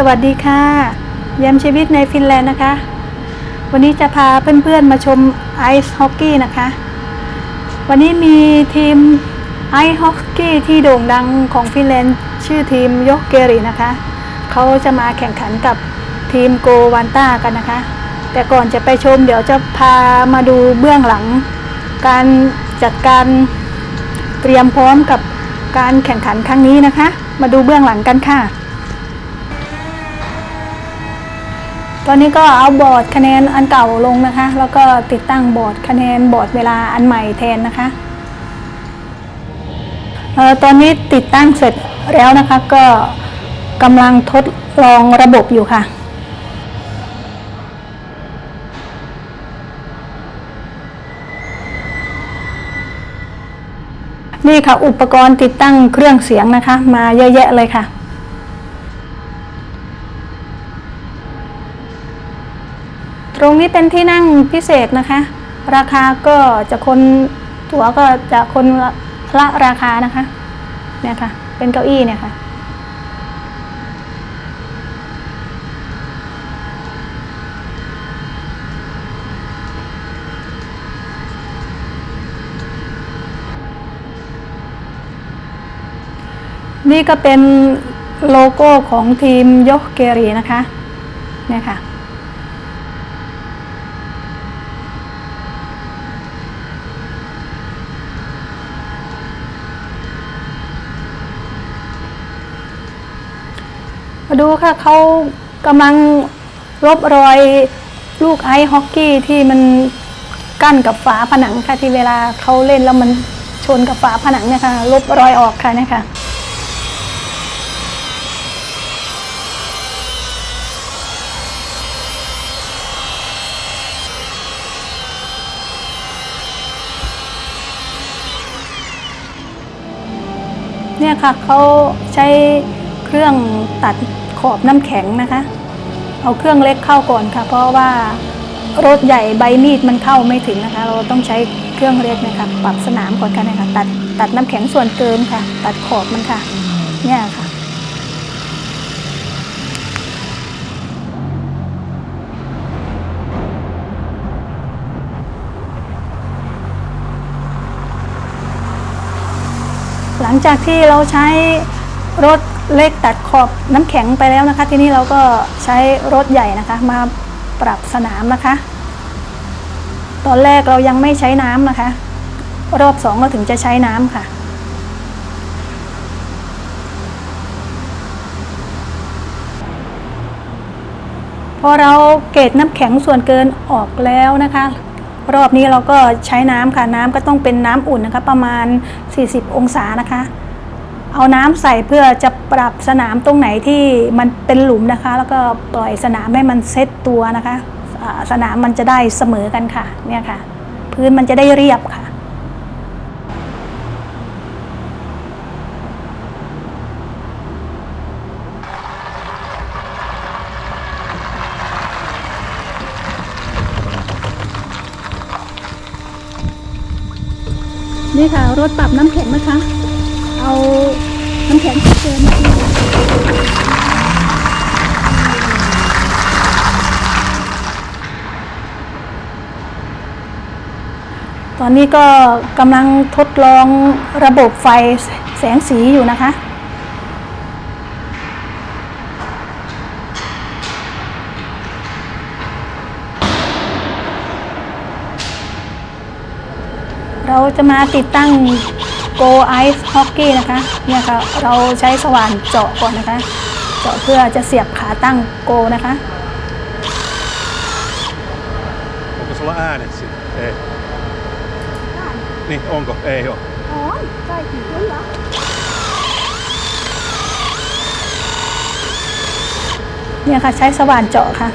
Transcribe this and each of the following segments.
สวัสดีค่ะเย้มชีวิตในฟินแลนด์นะคะ วันนี้จะพาเพื่อนๆมาชมไอซ์ฮอกกี้นะคะ วันนี้มีทีมไอซ์ฮอกกี้ที่โด่งดังของฟินแลนด์ชื่อทีมยกเกรินะคะ เขาจะมาแข่งขันกับทีมโกวันต้ากันนะคะ แต่ก่อนจะไปชมเดี๋ยวจะพามาดูเบื้องหลัง การจัดการเตรียมพร้อมกับการแข่งขันครั้งนี้นะคะ มาดูเบื้องหลังกันค่ะ ตอนนี้ก็เอาบอร์ดคะแนนอันเก่าลงนะคะ แล้วก็ติดตั้งบอร์ดคะแนนบอร์ดเวลาอันใหม่แทนนะคะออตอนนี้ติดตั้งเสร็จแล้วนะคะ ก็กำลังทดลองระบบอยู่ค่ะนี่ค่ะอุปกรณ์ติดตั้งเครื่องเสียงนะคะ มาเยอะแยะเลยค่ะ ตรงนี้เป็นที่นั่งพิเศษนะคะ ราคาก็จะคนตั๋วก็จะคนละราคานะคะเนี่ยค่ะ เป็นเก้าอี้เนี่ยค่ะนี่ก็เป็นโลโก้ของทีมยกเกรีนะคะเนี่ยค่ะ ดูค่ะเขากำลังลบรอยลูกไอซ์ฮอกกี้ที่มันกั้นกับฝาผนังค่ะที่เวลาเขาเล่นแล้วมันชนกับฝาผนังเนี่ยค่ะลบรอยออกค่ะนี่ยค่ะเนี่ยค่ะเขาใช้เครื่องตัด ขอบน้ำแข็งนะคะ เอาเครื่องเล็กเข้าก่อนค่ะ เพราะว่ารถใหญ่ใบมีดมันเข้าไม่ถึงนะคะ เราต้องใช้เครื่องเล็กนะคะปรับสนามก่อนค่ะนะคะ ตัดตัดน้ำแข็งส่วนเกินค่ะ ตัดขอบมันค่ะ เนี่ยค่ะหลังจากที่เราใช้รถ เล็กตัดขอบน้ำแข็งไปแล้วนะคะ ที่นี้เราก็ใช้รถใหญ่นะคะ มาปรับสนามนะคะ ตอนแรกเรายังไม่ใช้น้ำนะคะ รอบสองเราถึงจะใช้น้ำค่ะพอเราเกรดน้ำแข็งส่วนเกินออกแล้วนะคะ รอบนี้เราก็ใช้น้ำค่ะน้ำก็ต้องเป็นน้ำอุ่นนะคะ ประมาณ 40 องศานะคะ เอาน้ำใส่เพื่อจะปรับสนามตรงไหนที่มันเป็นหลุมนะคะ แล้วก็ปล่อยสนามให้มันเซตตัวนะคะสนามมันจะได้เสมอกันค่ะเนี่ยค่ะ พื้นมันจะได้เรียบค่ะนี่ค่ะรถปรับน้ำแข็งนะคะ เอาน้ำแข็งเกิมาที่ตอนนี้ก็กำลังทดลองระบบไฟแสงสีอยู่นะคะเราจะมาติดตั้ง Go Ice Hockey นะคะเนี่ยค่ะเราใช้สว่านเจาะก่อนนะคะ เจาะเพื่อจะเสียบขาตั้งโกนะคะ Onko sulla äänet sitten? Ei. Niin, onko? Ei oo. On, kaikki kyllä. เนี่ยค่ะใช้สว่านเจาะค่ะ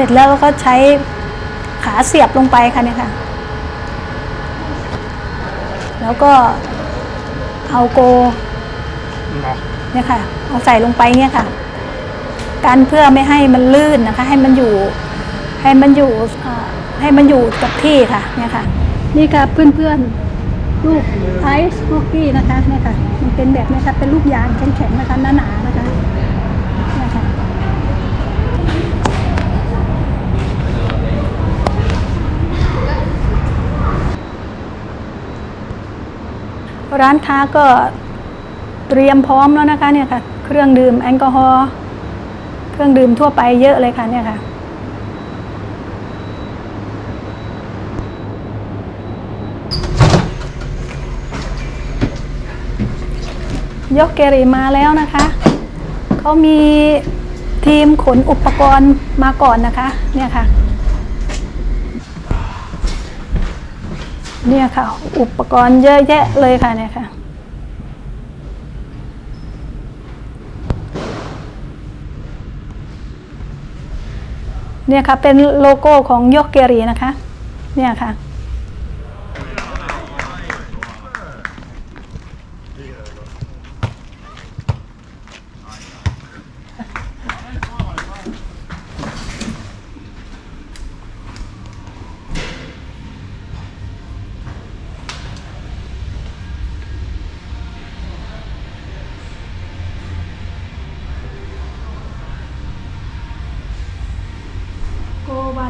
ร็จแล้วเราก็ใช้ขาเสียบลงไปค่ะเนี่ยค่ะ แล้วก็เอาโกเนี่ยค่ะ เอาใส่ลงไปเนี่ยค่ะกันเพื่อไม่ให้มันลื่นนะคะ ให้มันอยู่ ให้มันอยู่เอ่อให้มันอยู่กับที่ค่ะ เนี่ยค่ะ นี่ค่ะเพื่อนๆลูกไอซ์ฮอกกี้นะคะ เนี่ยค่ะ มันเป็นแบบนี้ค่ะ เป็นลูกยางแข็งๆนะคะหนาๆนะคะเนี่ยค่ะ ร้านค้าก็เตรียมพร้อมแล้วนะคะเนี่ยค่ะ เครื่องดื่มแอลกอฮอล์เครื่องดื่มทั่วไปเยอะเลยค่ะเนี่ยค่ะยกเกรีมาแล้วนะคะ เขามีทีมขนอุปกรณ์มาก่อนนะคะ เนี่ยค่ะ เนี่ยค่ะ อุปกรณ์เยอะแยะเลยค่ะเนี่ยค่ะ เนี่ยค่ะเป็นโลโก้ของยกเกรีนะคะ เนี่ยค่ะ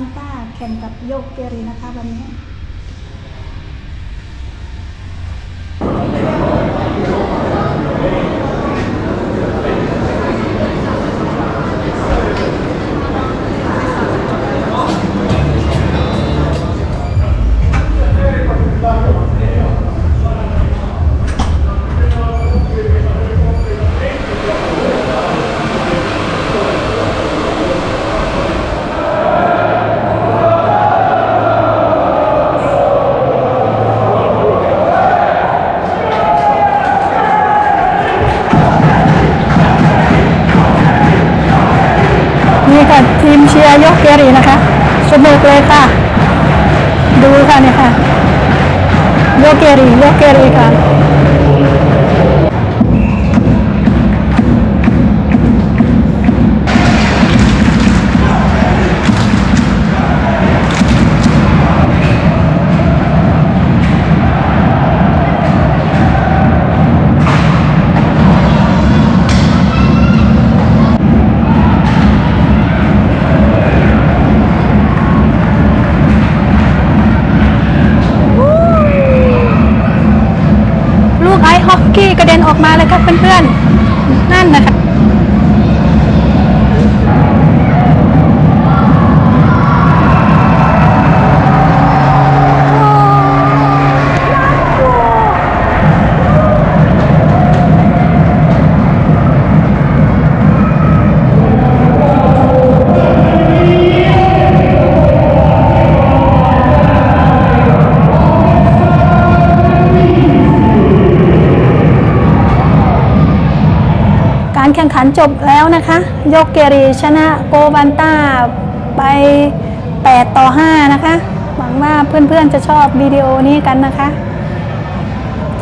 โกวันต้าแข่งกับโยกเกรีนะคะวันนี้ เลยค่ะ ดูค่ะเนี่ยค่ะยกเกรียกเกรีค่ะ ครับเพื่อนๆนั่นนะคะ แข่งขันจบแล้วนะคะ ยกเกรีชนะโกวันต้าไป 8 ต่อ 5 นะคะ หวังว่าเพื่อนๆจะชอบวิดีโอนี้กันนะคะ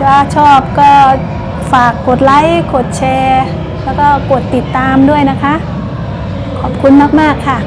ถ้าชอบก็ฝากกดไลค์กดแชร์ แล้วก็กดติดตามด้วยนะคะ ขอบคุณมาก ๆ ค่ะ